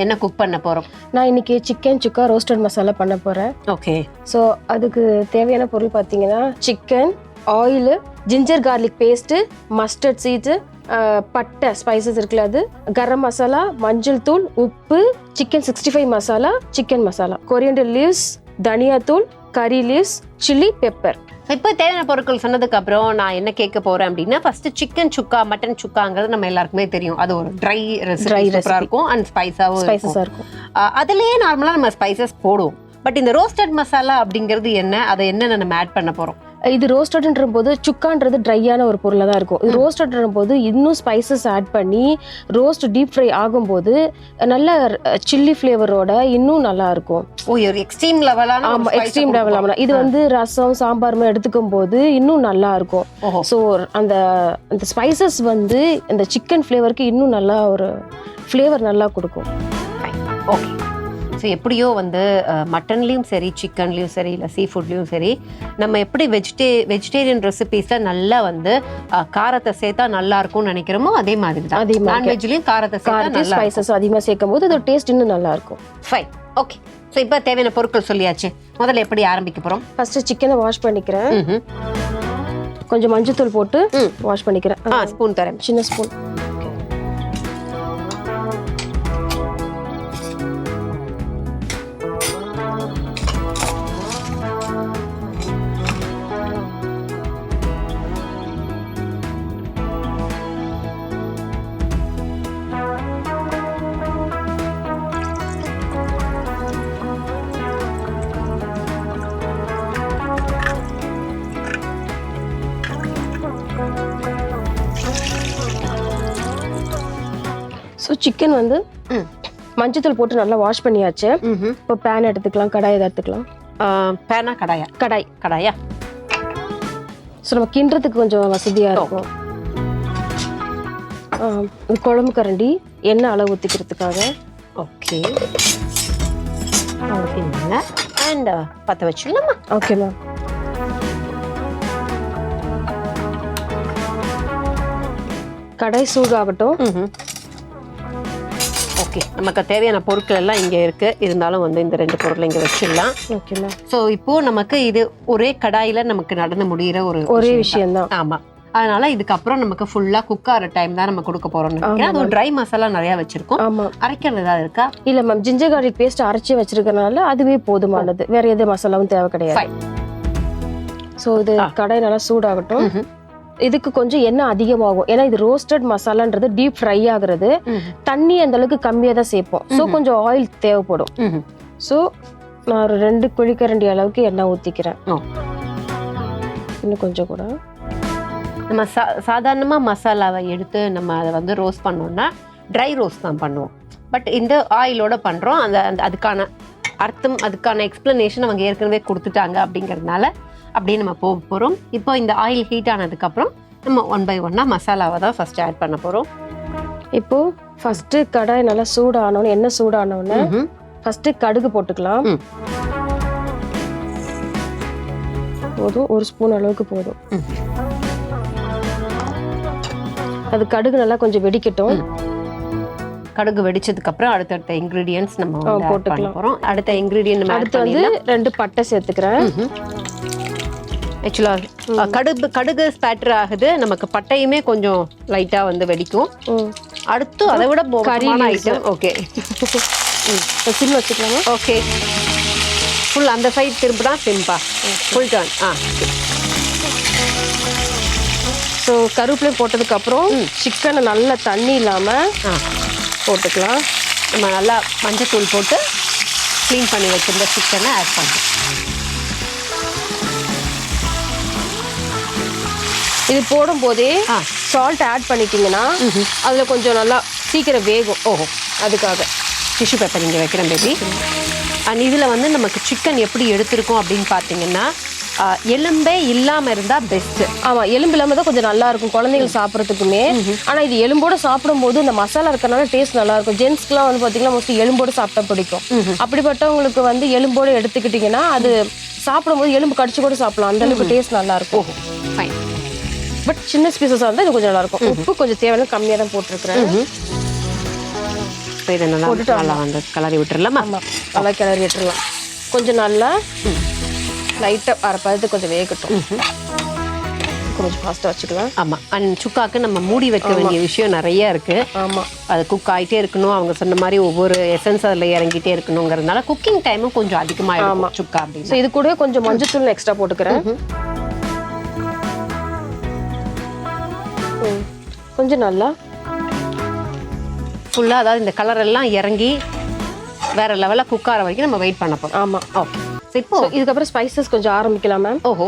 என்ன குக் பண்ண போறோம்? நான் இன்னைக்கு சிக்கன் சுக்கா ரோஸ்டட் மசாலா பண்ண போகிறேன் ஓகே ஸோ அதுக்கு தேவையான பொருள் பார்த்தீங்கன்னா chicken oil ginger garlic paste mustard seeds பட்டை ஸ்பைசஸ் இருக்குல்ல அது. கரம் மசாலா மஞ்சள் தூள் உப்பு chicken sixty five masala chicken masala coriander leaves தனியாத்தூள் கறி லீவ்ஸ் சில்லி பெப்பர். இப்போ தேவையான பொருட்கள் சொன்னதுக்கு அப்புறம் நான் என்ன கேட்க போறேன் அப்படின்னா ஃபர்ஸ்ட் சிக்கன் சுக்கா மட்டன் சுக்காங்கிறது நம்ம எல்லாருக்குமே தெரியும். அது ஒரு ட்ரை ரெசிபி recipe. இருக்கும். அண்ட் ஸ்பைஸாவும் ஸ்பைசஸாக இருக்கும். அதுலயே நார்மலா நம்ம ஸ்பைசஸ் போடுவோம். பட் இந்த ரோஸ்டட் மசாலா அப்படிங்கிறது என்ன? அதை என்ன நம்ம ஆட் பண்ண போறோம்? இது ரோஸ்டட்ன்ற போது சுக்கான்றது ட்ரையான ஒரு பொருளாக தான் இருக்கும். இது ரோஸ்டட்ன்ற போது இன்னும் ஸ்பைசஸ் ஆட் பண்ணி ரோஸ்ட் டீப் ஃப்ரை ஆகும்போது நல்ல சில்லி ஃப்ளேவரோட இன்னும் நல்லா இருக்கும். ஓ ஒரு எக்ஸ்ட்ரீம் லெவலான ஆமா எக்ஸ்ட்ரீம் லெவல் ஆமா இது வந்து ரசம் சாம்பார் எடுத்துக்கும் போது இன்னும் நல்லா இருக்கும். ஸோ அந்த அந்த ஸ்பைசஸ் வந்து இந்த சிக்கன் ஃப்ளேவருக்கு இன்னும் நல்லா ஒரு ஃப்ளேவர் நல்லா கொடுக்கும். ஓகே ஸோ எப்படியோ வந்து மட்டன்லேயும் சரி சிக்கன்லேயும் சரி இல்லை சீ ஃபுட்லேயும் சரி நம்ம எப்படி வெஜிடே வெஜிடேரியன் ரெசிபீஸில் நல்லா வந்து காரத்தை சேர்த்தா நல்லா இருக்கும்னு நினைக்கிறோமோ அதே மாதிரி தான். அதே. நான்வெஜ்லேயும் காரத்தை சேர்த்தா ஸ்பைசஸ் அதிகமாக சேர்க்கும் போது அதோட டேஸ்ட் இன்னும் நல்லா இருக்கும். ஃபைன் ஓகே ஸோ இப்போ தேவையான பொருட்கள் சொல்லியாச்சு. முதல்ல எப்படி ஆரம்பிக்க போகிறோம் ஃபர்ஸ்ட் சிக்கனை வாஷ் பண்ணிக்கிறேன். கொஞ்சம் மஞ்சத்தூள் போட்டு ம். வாஷ் பண்ணிக்கிறேன். ஸ்பூன் தரேன். சின்ன ஸ்பூன் சிக்கன் வந்து. மஞ்சத்தூள் போட்டு நல்லா வாஷ் பண்ணியாச்சு. இப்போ பேன் எடுத்துக்கலாம் கடாய் எதை எடுத்துக்கலாம். பேனா கடாயா? கடாய். கடாயா? ஸோ நம்ம கிண்டுறதுக்கு கொஞ்சம் வசதியாக இருக்கும். குழம்பு கரண்டி எண்ணெய் அளவு ஊற்றிக்கிறதுக்காக ஓகே. அண்ட் பற்ற வச்சிடலாமா? ஓகே மேம் கடாய் சூடாகட்டும். ஓகே நமக்கு தேவையான பொருட்கள் எல்லாம் இங்கே இருக்கு. இருந்தாலும் வந்து இந்த ரெண்டு பொருளை இங்கே வச்சிடலாம். ஓகே மேம் ஸோ இப்போ நமக்கு இது ஒரே கடாயில நமக்கு நடந்து முடியிற ஒரு ஒரே விஷயம் விஷயம்தான். ஆமா. அதனால இதுக்கப்புறம் நமக்கு ஃபுல்லா குக் ஆகிற டைம் தான் நம்ம கொடுக்க போறோம்னு நினைக்கிறேன். அது ட்ரை மசாலா நிறைய வச்சிருக்கோம். ஆமாம் அரைக்கிறது ஏதாவது இருக்கா? இல்லை மேம் ஜிஞ்சர் கார்லிக் பேஸ்ட் அரைச்சி வச்சிருக்கனால அதுவே போதுமானது. வேற எது மசாலாவும் தேவை கிடையாது. ஸோ இது ஆ. கடாய் நல்லா சூடாகட்டும். இதுக்கு கொஞ்சம் எண்ணெய் அதிகமாகும் ஏன்னா இது ரோஸ்டட் மசாலான்றது டீப் ஃப்ரை ஆகுறது. தண்ணி அந்த அளவுக்கு கம்மியாக தான் சேர்ப்போம் ஸோ. கொஞ்சம் ஆயில் தேவைப்படும். ஸோ நான் ஒரு ரெண்டு குழிக்கரண்டி அளவுக்கு எண்ணெய் ஊற்றிக்கிறேன். இன்னும் கொஞ்சம் கூட நம்ம சா சாதாரணமாக மசாலாவை எடுத்து நம்ம அதை வந்து ரோஸ்ட் பண்ணோம்னா ட்ரை ரோஸ்ட் தான் பண்ணுவோம் பட் இந்த ஆயிலோட பண்ணுறோம் அந்த அந்த அதுக்கான அர்த்தம் அதுக்கான எக்ஸ்ப்ளனேஷன் அவங்க ஏற்கனவே கொடுத்துட்டாங்க அப்படிங்கிறதுனால அப்படியே நம்ம போக போகிறோம் இப்போ இந்த ஆயில் ஹீட் ஆனதுக்கப்புறம் நம்ம ஒன் பை ஒன்னாக மசாலாவை தான் ஃபர்ஸ்ட் ஆட் பண்ண போகிறோம் இப்போ ஃபர்ஸ்ட் கடாய் நல்லா சூடானோன்னு எண்ணெய் சூடானோன்னு ஃபர்ஸ்ட் கடுகு போட்டுக்கலாம். போதும் ஒரு ஸ்பூன் அளவுக்கு போதும். அது கடுகு நல்லா கொஞ்சம் வெடிக்கட்டும். கடுகு வெடிச்சதுக்கப்புறம் அடுத்தடுத்த இன்க்ரீடியன்ஸ் நம்ம போட்டுக்கலாம். அடுத்த இன்க்ரீடியன்ட் அடுத்து வந்து ரெண்டு பட்டை சேர்த்துக்கிறேன். ஆக்சுவலாக கடுகு கடுகு ஸ்பேட்டர் ஆகுது. நமக்கு பட்டையுமே கொஞ்சம் லைட்டாக வந்து வெடிக்கும். அடுத்து அதை விட leaves. ஐட்டம் ஓகே சிம் வச்சுக்கலாமா? ஓகே ஃபுல் அந்த சைடு திரும்பினா சிம்பா ஃபுல் டர்ன் ஆ. ஸோ கருவேப்பிலை போட்டதுக்கு அப்புறம் சிக்கனை நல்லா தண்ணி இல்லாம ஆ. போட்டுக்கலாம். நம்ம நல்லா மஞ்சத்தூள் போட்டு க்ளீன் பண்ணி வச்சிருந்த சிக்கனை ஆட் பண்ணுறோம் இது போடும் போதே ஆ. சால்ட் ஆட் பண்ணிட்டீங்கன்னா அதுல கொஞ்சம் நல்லா சீக்கிரம் வேகும். ஓஹோ. அதுக்காக. டிஷ்யூ பேப்பர் இங்கே வைக்கிறேன் பேபி அண்ட் இதில் வந்து நமக்கு சிக்கன் எப்படி எடுத்திருக்கோம் அப்படின்னு பார்த்தீங்கன்னா எலும்பே இல்லாமல் இருந்தால் பெஸ்ட்டு ஆமா எலும்பு இல்லாம தான் கொஞ்சம் நல்லா இருக்கும். குழந்தைகள் சாப்பிட்றதுக்குமே. ஆனா இது எலும்போட சாப்பிடும்போது இந்த மசாலா இருக்கறனால டேஸ்ட் நல்லா இருக்கும். ஜென்ஸ்க்குலாம் வந்து பாத்தீங்கன்னா மோஸ்ட்லி எலும்போட சாப்பிட்டா பிடிக்கும். அப்படிப்பட்டவங்களுக்கு வந்து எலும்போட எடுத்துக்கிட்டீங்கன்னா அது சாப்பிடும்போது எலும்பு கடிச்சு கூட சாப்பிடலாம். அந்த அளவுக்கு டேஸ்ட் நல்லா இருக்கும். ஓஹோ. ஃபைன் பட் சின்ன பீசஸாக இருந்தால் இது கொஞ்சம் நல்லா இருக்கும் உப்பு கொஞ்சம் தேவையான கம்மியாக தான் போட்டிருக்கிறேன். இப்போ இதை நல்லா நல்லா வந்து கலரி விட்டுறலாமா? ஆமாம் நல்லா கிளறி விட்டுறலாம். கொஞ்சம் நல்லா லைட்டாக அரை பதத்துக்கு கொஞ்சம் வேகட்டும். கொஞ்சம் ஃபாஸ்ட்டாக வச்சுக்கலாம். ஆமா. அண்ட் சுக்காக்கு நம்ம மூடி வைக்க வேண்டிய விஷயம் நிறைய இருக்கு. ஆமாம் அது குக் ஆயிட்டே இருக்கணும். அவங்க சொன்ன மாதிரி ஒவ்வொரு எசன்ஸ் அதுல இறங்கிட்டே இருக்கணுங்கிறதுனால குக்கிங் டைமும் கொஞ்சம் அதிகமா இருக்கும் சுக்கா அப்படின்னு. ஸோ இது கூட கொஞ்சம் மஞ்சத்தூள் எக்ஸ்ட்ரா போட்டுக்கிறேன். கொஞ்சம் நல்லா. ஃபுல்லா அதாவது இந்த கலர் எல்லாம் இறங்கி வேற லெவல்ல குக் ஆகிற வரைக்கும் நம்ம வெயிட் பண்ண போறோம். ஆமாம் ஓகே இப்போ இதுக்கப்புறம் ஸ்பைசஸ் கொஞ்சம் ஆரம்பிக்கலாம் மேம் ஓஹோ.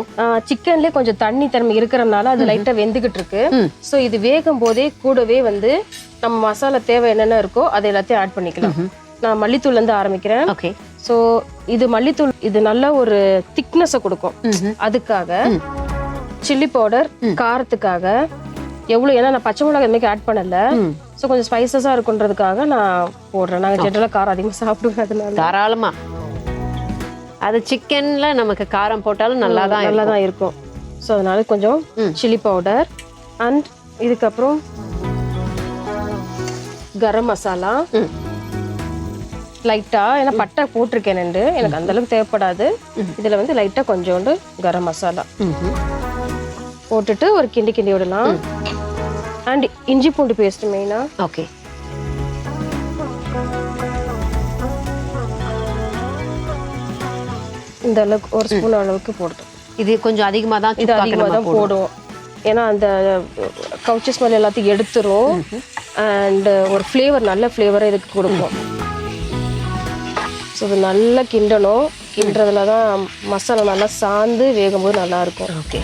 சிக்கன்லேயே கொஞ்சம் தண்ணி தன்மை இருக்கிறனால அது லைட்டாக வெந்துகிட்டு இருக்கு. ஸோ இது வேகும் போதே கூடவே வந்து நம்ம மசாலா தேவை என்னென்ன இருக்கோ அதை எல்லாத்தையும் ஆட் பண்ணிக்கலாம். நான் மல்லித்தூள்லேருந்து ஆரம்பிக்கிறேன். ஓகே ஸோ இது மல்லித்தூள் இது நல்ல ஒரு திக்னஸை கொடுக்கும். அதுக்காக சில்லி பவுடர் காரத்துக்காக எவ்வளோ ஏன்னா நான் பச்சை மிளகாய் எதுவுமே ஆட் பண்ணல. ஸோ கொஞ்சம் ஸ்பைசஸாக இருக்குன்றதுக்காக நான் போடுறேன். நாங்கள் ஜென்ரலாக காரம் அதிகமாக சாப்பிடுவோம். அதனால. தாராளமா. அது சிக்கன்ல நமக்கு காரம் போட்டாலும் நல்லா தான் நல்லா தான் இருக்கும். ஸோ அதனால கொஞ்சம் சில்லி பவுடர் அண்ட் இதுக்கப்புறம் கரம் மசாலா ம். லைட்டா ஏன்னா பட்டை போட்டிருக்கேன் ரெண்டு. எனக்கு அந்த அளவுக்கு தேவைப்படாது. இதுல வந்து லைட்டா கொஞ்சோண்டு கரம் மசாலா. போட்டுட்டு ஒரு கிண்டி கிண்டி விடலாம். அண்ட் இஞ்சி பூண்டு பேஸ்ட் மெயினா? ஓகே. இந்த அளவுக்கு ஒரு ஸ்பூன் அளவுக்கு போட்டோம் இது கொஞ்சம் அதிகமா தான் இது அதிகமாக தான் போடுவோம். ஏன்னா அந்த கவுச்சி ஸ்மெல் எல்லாத்தையும் எடுத்துரும். அண்ட் ஒரு ஃப்ளேவர் நல்ல ஃப்ளேவரை இதுக்கு கொடுக்கும் ஸோ இது நல்லா கிண்டணும். கிண்டுறதுல தான் மசாலா நல்லா சாந்து வேகும்போது நல்லா இருக்கும். ஓகே.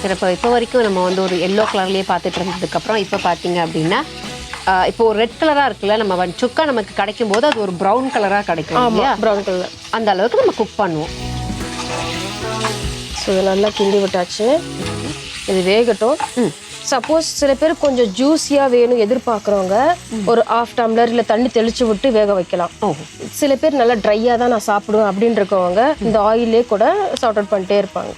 சரி இப்போ வரைக்கும் நம்ம வந்து ஒரு எல்லோ கலர்லயே பார்த்துட்டு இருந்ததுக்கப்புறம் இப்போ பார்த்தீங்க அப்படின்னா இப்போ ஒரு ரெட் கலராக இருக்குல்ல நம்ம வந்து சுக்கா நமக்கு கிடைக்கும் போது அது ஒரு ப்ரௌன் கலராக கிடைக்கும் இல்லையா? ப்ரௌன் கலர் அந்த அளவுக்கு நம்ம குக் பண்ணுவோம். ஸோ இது நல்லா கிண்டி விட்டாச்சு. இது வேகட்டும். சப்போஸ் சில பேர் கொஞ்சம் ஜூஸியாக வேணும் எதிர்பார்க்குறவங்க ஒரு ஆஃப் டம்ளர் இல்லை தண்ணி தெளிச்சு விட்டு வேக வைக்கலாம். சில பேர் நல்லா ட்ரையாக தான் நான் சாப்பிடுவேன் அப்படின்னு இருக்கவங்க இந்த ஆயிலே கூட சார்ட் அவுட் பண்ணிட்டே இருப்பாங்க.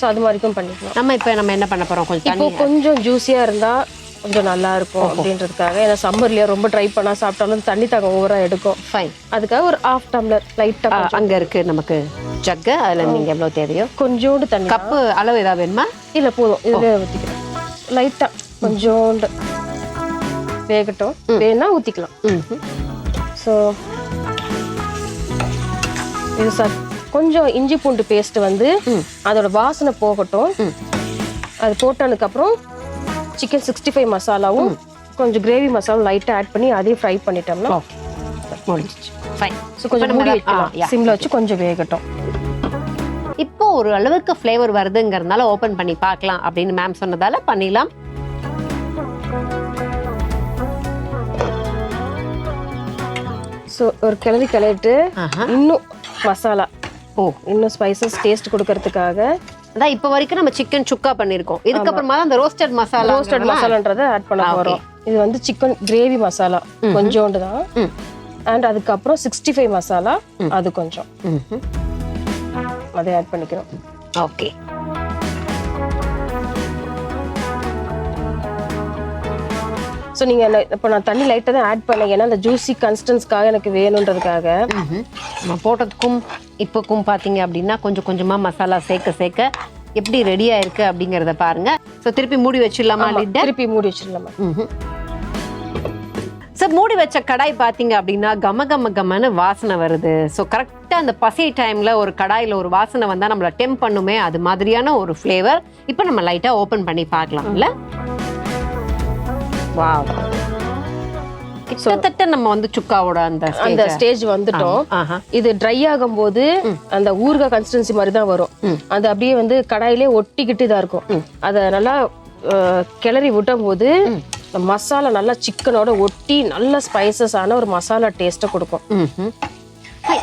ஸோ அது மாதிரிக்கும் பண்ணிக்கலாம். நம்ம இப்போ நம்ம என்ன பண்ண போறோம்? கொஞ்சம் இப்போ கொஞ்சம் ஜூஸியாக இருந்தால் கொஞ்சம் நல்லா இருக்கும் அப்படின்றதுக்காக. ஏன்னா சம்மர்லயே ரொம்ப ட்ரை பண்ணா சாப்பிட்டாலும் தண்ணி தாகம் ஓவரா எடுக்கும். ஃபைன் அதுக்காக ஒரு ஆஃப் டம்ளர் லைட்டா அங்க இருக்கு நமக்கு ஜக்கு அதுல நீங்க எவ்வளவு தேவையோ? கொஞ்சோண்டு தண்ணி. கப்பு அளவு ஏதாவது வேணுமா? இல்ல போதும். இதுல ஊத்திக்கிறேன் லைட்டா கொஞ்சோண்டு. வேகட்டும். வேணா ஊத்திக்கலாம். ம்ஹும். ஸோ இது ச கொஞ்சம் இஞ்சி பூண்டு பேஸ்ட் வந்து அதோட வாசனை போகட்டும். அது போட்டதுக்கு அப்புறம் சிக்கன் சிக்ஸ்டி ஃபைவ் மசாலாவும் கொஞ்சம் கிரேவி மசாலாவும் லைட்டாக ஆட் பண்ணி அதையும் ஃப்ரை பண்ணிட்டோம்னா முடிஞ்சிச்சு. ஃபைன் ஸோ கொஞ்சம் மூடி வைக்கலாம். சிம்ல வச்சு கொஞ்சம் வேகட்டும். இப்போ ஒரு அளவுக்கு ஃப்ளேவர் வருதுங்கிறதுனால ஓபன் பண்ணி பார்க்கலாம் அப்படின்னு மேம் சொன்னதால பண்ணிடலாம். ஸோ ஒரு கிளறி கிளறிட்டு. இன்னும் மசாலா. ஓ. இன்னும் ஸ்பைசஸ் டேஸ்ட் கொடுக்கறதுக்காக. அதான் இப்போ வரைக்கும் நம்ம சிக்கன் சுக்கா பண்ணிருக்கோம் இதுக்கப்புறமா தான் அந்த ரோஸ்டட் மசாலா ரோஸ்டட் மசாலான்றதை ஆட் பண்ண போறோம். இது வந்து சிக்கன் கிரேவி மசாலா. கொஞ்சோண்டு தான். அண்ட் அதுக்கப்புறம் சிக்ஸ்டி ஃபைவ் மசாலா அது கொஞ்சம். அதை ஆட் பண்ணிக்கிறோம். ஓகே ஸோ நீங்கள் இப்போ நான் தண்ணி லைட்டாக தான் ஆட் பண்ணேன். ஏன்னா அந்த ஜூஸி கன்சிஸ்டன்ஸ்க்காக எனக்கு வேணுன்றதுக்காக. நம்ம போட்டதுக்கும் இப்போக்கும் பார்த்தீங்க அப்படின்னா கொஞ்சம் கொஞ்சமா மசாலா சேர்க்க சேர்க்க எப்படி ரெடி ஆயிருக்கு அப்படிங்கறத பாருங்க. ஸோ திருப்பி மூடி வச்சிடலாமா திருப்பி மூடி வச்சிடலாமா? மூடி வச்ச கடாய் பார்த்தீங்க அப்படின்னா கம கம கமன்னு வாசனை வருது. ஸோ கரெக்டாக அந்த பசி டைமில் ஒரு கடாயில் ஒரு வாசனை வந்தால் நம்மளை டெம்ப் பண்ணுமே அது மாதிரியான ஒரு ஃப்ளேவர் இப்போ நம்ம லைட்டாக ஓப்பன் பண்ணி பார்க்கலாம்ல. வாவ் கிட்டத்தட்ட நம்ம வந்து சுக்காவோட அந்த அந்த ஸ்டேஜ் வந்துட்டோம். இது ட்ரை ஆகும்போது அந்த ஊறுகாய் கன்சிஸ்டன்சி மாதிரி தான் வரும். அது அப்படியே வந்து கடாயிலே ஒட்டிக்கிட்டு தான் இருக்கும். அதை நல்லா கிளறி விட்டும் போது இந்த மசாலா நல்லா சிக்கனோட ஒட்டி நல்ல ஸ்பைசஸ் ஆன ஒரு மசாலா டேஸ்ட்டை கொடுக்கும்.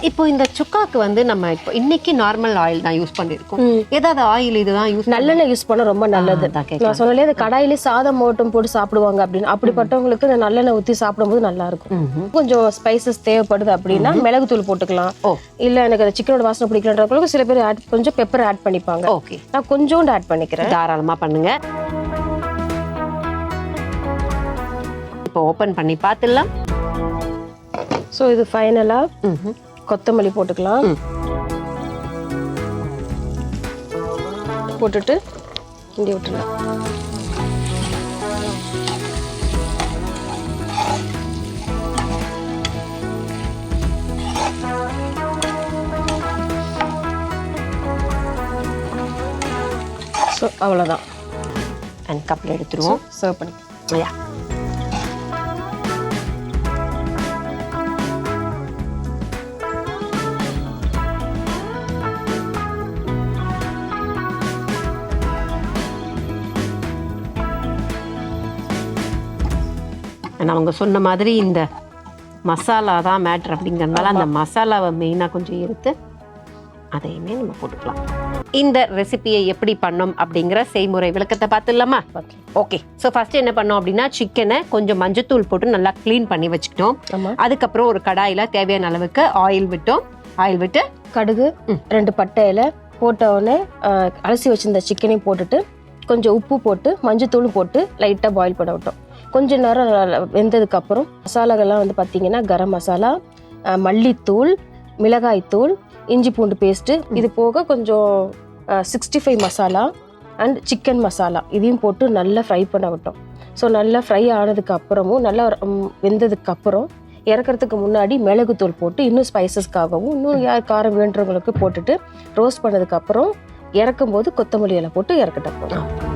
இப்போ இந்த சுக்காக்கு வந்து நம்ம இப்போ இன்னைக்கு நார்மல் ஆயில் தான் யூஸ் பண்ணிருக்கோம் ஏதாவது ஆயில் இதுதான் யூஸ் நல்லெண்ணெய் யூஸ் பண்ண ரொம்ப நல்லது. நான் சொன்னாலே அது கடாயிலே சாதம் மட்டும் போட்டு சாப்பிடுவாங்க அப்படின்னு. அப்படிப்பட்டவங்களுக்கு இந்த நல்லெண்ணெய் ஊற்றி சாப்பிடும்போது நல்லா இருக்கும். கொஞ்சம் ஸ்பைசஸ் தேவைப்படுது அப்படின்னா மிளகுத்தூள் போட்டுக்கலாம். ஓ. இல்ல எனக்கு அந்த சிக்கனோட வாசனை பிடிக்கலன்றவங்களுக்கு சில பேர் add- கொஞ்சம் பெப்பர் ஆட் பண்ணிப்பாங்க. ஓகே. நான் கொஞ்சோண்டு ஆட் பண்ணிக்கிறேன். தாராளமா பண்ணுங்க. இப்போ ஓபன் பண்ணி பார்த்துடலாம். ஸோ இது ஃபைனலா ம்ஹும். கொத்தமல்லி போட்டுக்கலாம். போட்டுட்டு இங்கே விட்டுலாம் ஸோ அவ்வளோதான் அண்ட் கப்பில் எடுத்துருவோம். சர்வ் பண்ணி யா And அவங்க சொன்ன மாதிரி இந்த மசாலா தான் மேட்ரு அப்படிங்கிறதுனால அந்த மசாலாவை மெயினாக கொஞ்சம் எடுத்து அதையுமே நம்ம போட்டுக்கலாம். இந்த ரெசிபியை எப்படி பண்ணோம் அப்படிங்கிற செய்முறை விளக்கத்தை பார்த்துடலாமா? ஓகே ஸோ ஃபர்ஸ்ட் என்ன பண்ணோம் அப்படின்னா சிக்கனை கொஞ்சம் மஞ்சத்தூள் போட்டு நல்லா க்ளீன் பண்ணி வச்சுக்கிட்டோம். அதுக்கப்புறம் ஒரு கடாயில் தேவையான அளவுக்கு ஆயில் விட்டோம். ஆயில் விட்டு கடுகு. ரெண்டு பட்டை இலை போட்ட உடனே அலசி வச்சிருந்த சிக்கனையும் போட்டுட்டு கொஞ்சம் உப்பு போட்டு மஞ்சத்தூளும் போட்டு லைட்டாக பாயில் பண்ண விட்டோம். கொஞ்ச நேரம் நல்லா வெந்ததுக்கு அப்புறம் மசாலாகள்லாம் வந்து பார்த்தீங்கன்னா கரம் மசாலா மல்லித்தூள் மிளகாய்த்தூள் இஞ்சி பூண்டு பேஸ்ட்டு இது போக கொஞ்சம் sixty five masala and chicken masala இதையும் போட்டு நல்லா ஃப்ரை பண்ண விட்டோம். ஸோ நல்லா ஃப்ரை ஆனதுக்கு அப்புறமும் நல்லா ம், வெந்ததுக்கு அப்புறம் இறக்கறதுக்கு முன்னாடி மிளகுத்தூள் போட்டு இன்னும் ஸ்பைசஸ்க்காகவும் இன்னும் யார் காரம் வேண்டுறவங்களுக்கு போட்டுட்டு ரோஸ்ட் பண்ணதுக்கு அப்புறம் இறக்கும் போது கொத்தமல்லி இலை போட்டு இறக்கட்டும்.